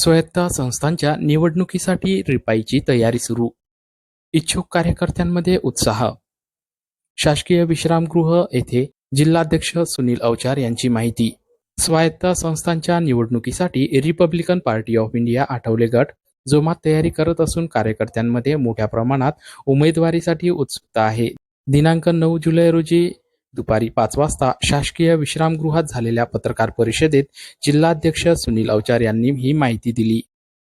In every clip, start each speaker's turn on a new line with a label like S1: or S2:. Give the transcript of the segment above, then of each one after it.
S1: स्वायत्त संस्थांच्या निवडणुकीसाठी रिपाईची तयारी सुरू. इच्छुक कार्यकर्त्यांमध्ये उत्साह. शासकीय विश्रामगृह येथे जिल्हाध्यक्ष सुनील अवचार यांची माहिती. स्वायत्त संस्थांच्या निवडणुकीसाठी Republican party of India Athawale गट जोमात तयारी करत असून कार्यकर्त्यांमध्ये मोठ्या प्रमाणात उमेदवारीसाठी उत्सुकता आहे. दिनांक नऊ जुलै रोजी दुपारी पाच वाजता शासकीय विश्रामगृहात झालेल्या पत्रकार परिषदेत जिल्हाध्यक्ष सुनील अवचार यांनी ही माहिती दिली.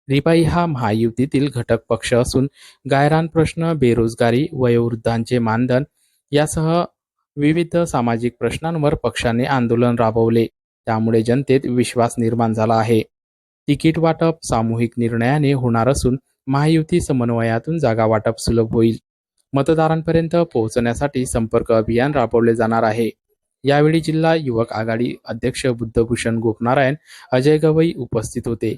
S1: रिपाई हा महायुतीतील घटक पक्ष असून गायरान प्रश्न बेरोजगारी वयोवृद्धांचे मानधन यासह विविध सामाजिक प्रश्नांवर पक्षाने आंदोलन राबवले. त्यामुळे जनतेत विश्वास निर्माण झाला आहे. तिकीट वाटप सामूहिक निर्णयाने होणार असून महायुती समन्वयातून जागा वाटप सुलभ होईल. मतदारांपर्यंत पोहोचण्यासाठी संपर्क अभियान राबवले जाणार आहे. यावेळी जिल्हा युवक आघाडी अध्यक्ष बुद्धभूषण गोपनारायण अजय गवई उपस्थित होते.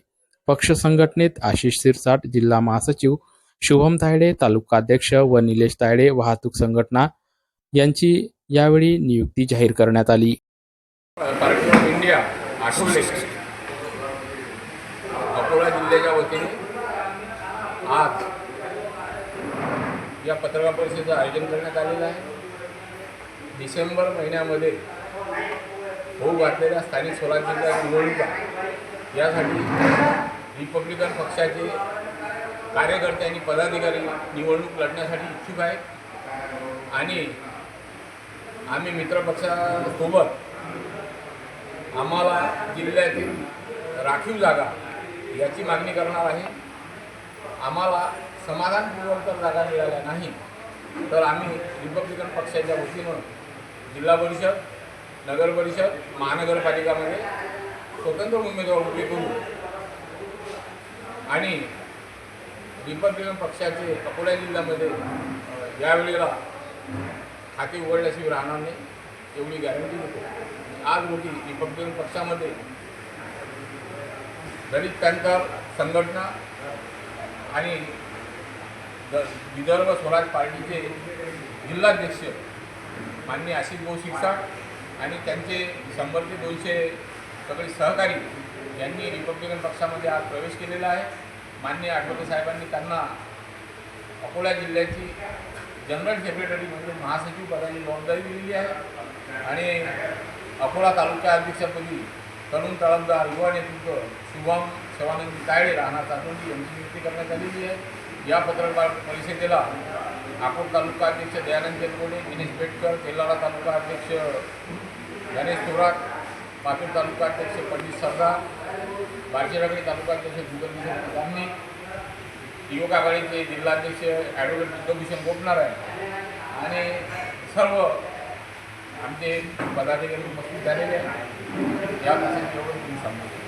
S1: पक्ष संघटनेत आशिष सिरसाट जिल्हा महासचिव शुभम तायडे तालुकाध्यक्ष व निलेश तायडे वाहतूक संघटना यांची यावेळी नियुक्ती जाहीर करण्यात आली.
S2: इंडिया आठवले अकोला जिल्ह्याच्या वतीने आज या पत्रकार परिषदेचं आयोजन करण्यात आलेलं आहे. डिसेंबर महिन्यामध्ये होऊ घातलेल्या स्थानिक स्वराज्याच्या निवडणुका यासाठी रिपब्लिकन पक्षाचे कार्यकर्ते आणि पदाधिकारी निवडणूक लढण्यासाठी इच्छुक आहेत. आणि आम्ही मित्रपक्षासोबत आम्हाला जिल्ह्यातील राखीव जागा याची मागणी करणार आहे. आम्हाला समाधानपूर्वक जर जागा मिळाल्या नाही तर आम्ही रिपब्लिकन पक्षाच्या वतीनं जिल्हा परिषद नगर परिषद महानगरपालिकामध्ये स्वतंत्र उमेदवार उभे करू आणि रिपब्लिकन पक्षाचे अकोला जिल्ह्यामध्ये यावेळेला खाते उघडल्याशिवाय राहणार नाही एवढी गॅरंटी देतो. आज रोजी रिपब्लिकन पक्षामध्ये दलित पॅंथर संघटना आणि द विदर्भ स्वराज पार्टीचे जिल्हाध्यक्ष माननीय आशिष भाऊ शिरसाट आणि त्यांचे शंभर ते दोनशे सगळे सहकारी यांनी रिपब्लिकन पक्षामध्ये आज प्रवेश केलेला आहे. माननीय आठवले साहेबांनी त्यांना अकोला जिल्ह्याची जनरल सेक्रेटरी म्हणजे महासचिव पदाची जबाबदारी दिलेली आहे. आणि अकोला तालुका अध्यक्षपदी तरुण तळमदार युवा नेतृत्व शुभम शिवानंदी तायडे राहणार चातुंडी यांची नियुक्ती करण्यात आलेली आहे. या पत्रकार परिषदेला अकोट तालुका अध्यक्ष दयानंद जगवडे दिनेश पेटकर तेलारा तालुका अध्यक्ष गणेश थोरात पातूर तालुका अध्यक्ष पंडित सरदार बारशेरागडी तालुका अध्यक्ष दुर्गभूषण गांधी युवक आघाडीचे जिल्हाध्यक्ष ॲडव्होकेट बुद्धभूषण गोपनार आहे आणि सर्व आमचे पदाधिकारी उपस्थित झालेले आहेत. या प्रसंगी एवढं तुम्ही सांगतो.